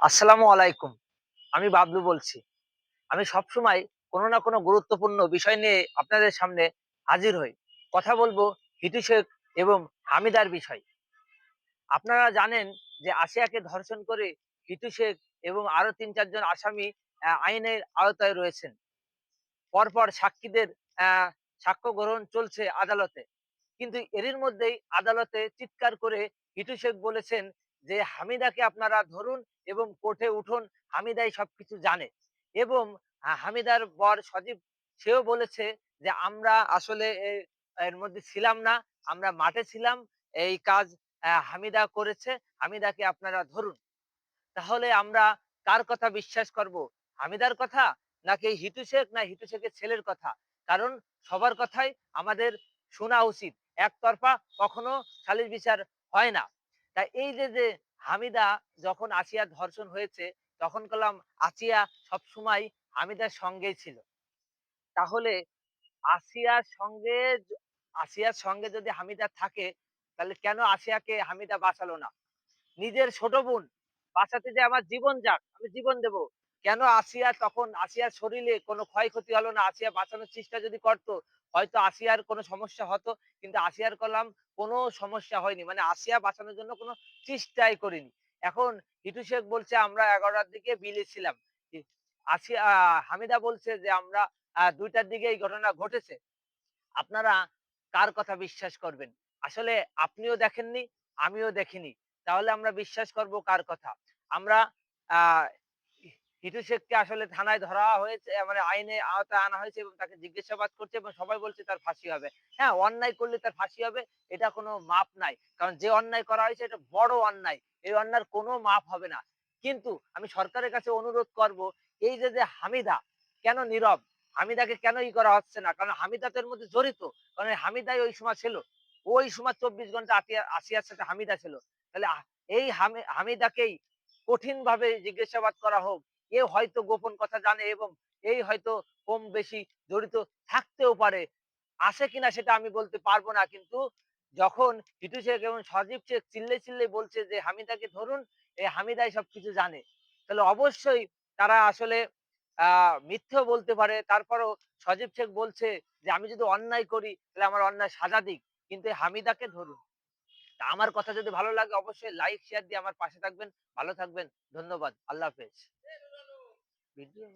আসসালামু আলাইকুম। আমি বাবলু বলছি। আমি সবসময় কোনো না কোনো গুরুত্বপূর্ণ বিষয় নিয়ে আপনাদের সামনে হাজির হই। কথা বলব হিটু শেখ এবং হামিদার বিষয়। আপনারা জানেন যে আসিয়াকে ধর্ষণ করে হিটু শেখ এবং আরও তিন চারজন আসামি আইনের আওতায় রয়েছেন। পরপর সাক্ষীদের সাক্ষ্য গ্রহণ চলছে আদালতে। কিন্তু এরই মধ্যেই আদালতে চিৎকার করে হিটু শেখ বলেছেন যে হামিদাকে আপনারা ধরুন এবং কোর্টে উঠুন, হামিদাই সবকিছু জানে। এবং হামিদার বর সজীব, সেও বলেছে যে, আমরা আসলে এর মধ্যে ছিলাম না, আমরা মাঠে ছিলাম, এই কাজ হামিদা করেছে, হামিদাকে আপনারা ধরুন। তাহলে আমরা কার কথা বিশ্বাস করব? হামিদার কথা নাকি হিটু শেখ না হিটু শেখের ছেলের কথা? কারণ সবার কথাই আমাদের শোনা উচিত। একতরফা কখনো সালিশ বিচার হয় না। তাই এই যে যে হামিদা যখন আসিয়া ধর্ষণ হয়েছে, তখন কলাম আসিয়া সবসময় হামিদার সঙ্গেই ছিল। তাহলে আসিয়ার সঙ্গে আসিয়ার সঙ্গে যদি হামিদা থাকে, তাহলে কেন আসিয়াকে হামিদা বাঁচালো না? নিজের ছোট বোন বাঁচাতে যে আমার জীবন যাক, আমি জীবন দেব। কেন আসিয়া তখন, আসিয়ার শরীরে কোনো ক্ষয়ক্ষতি হলো না? আসিয়া বাঁচানোর চেষ্টা যদি করতো, হয়তো আসিয়ার কোনো সমস্যা হতো, কিন্তু আসিয়ার করলাম কোনো সমস্যা হয়নি। মানে আসিয়া বাঁচানোর জন্য কোনো চেষ্টাই করিনি। এখন হিটু শেখ বলছে, আমরা এগারোটার দিকে বিলে ছিলাম আসিয়া, হামিদা বলছে যে, আমরা দুইটার দিকে এই ঘটনা ঘটেছে। আপনারা কার কথা বিশ্বাস করবেন? আসলে আপনিও দেখেননি, আমিও দেখিনি। তাহলে আমরা বিশ্বাস করব কার কথা? আমরা আহ হিটু শেখকে আসলে থানায় ধরা হয়েছে মানে আইনে আওতায় আনা হয়েছে এবং তাকে জিজ্ঞাসাবাদ করছে এবং সবাই বলছে তার ফাঁসি হবে। হ্যাঁ অন্যায় করলে তার ফাঁসি হবে, এটা কোনো মাপ নাই। কারণ যে অন্যায় করা হয়েছে, এটা বড় অন্যায়। এই অন্যায়ের কোনো মাপ হবে না। কিন্তু আমি সরকারের কাছে অনুরোধ করব, এই যে যে হামিদা, কেন নীরব? হামিদাকে কেন ই করা হচ্ছে না? কারণ হামিদা তো এর মধ্যে জড়িত। কারণ হামিদাই ওই সময় ছিল। ওই সময় চব্বিশ ঘণ্টা আসিয়ার সাথে হামিদা ছিল। তাহলে এই হামি- হামিদাকেই কঠিন ভাবে জিজ্ঞাসাবাদ করা হোক এ হয়তো গোপন কথা জানে এবং এই হয়তো কম বেশি জড়িত থাকতেও পারে। আছে কিনা সেটা আমি বলতে পারব না। কিন্তু যখন হিটু শেখ এবং সজীব শেখ চিল্লে চিল্লে বলছে যে, হামিদাকে ধরুন এই হামিদাই সবকিছু জানে। তাহলে অবশ্যই তারা আসলে আহ মিথ্যেও বলতে পারে। তারপরও সজীব শেখ বলছে যে, আমি যদি অন্যায় করি, তাহলে আমার অন্যায় সাজা দিক। কিন্তু হামিদাকে ধরুন। তা আমার কথা যদি ভালো লাগে, অবশ্যই লাইক, শেয়ার দিয়ে আমার পাশে থাকবেন। ভালো থাকবেন। ধন্যবাদ। আল্লাহ হাফেজ। video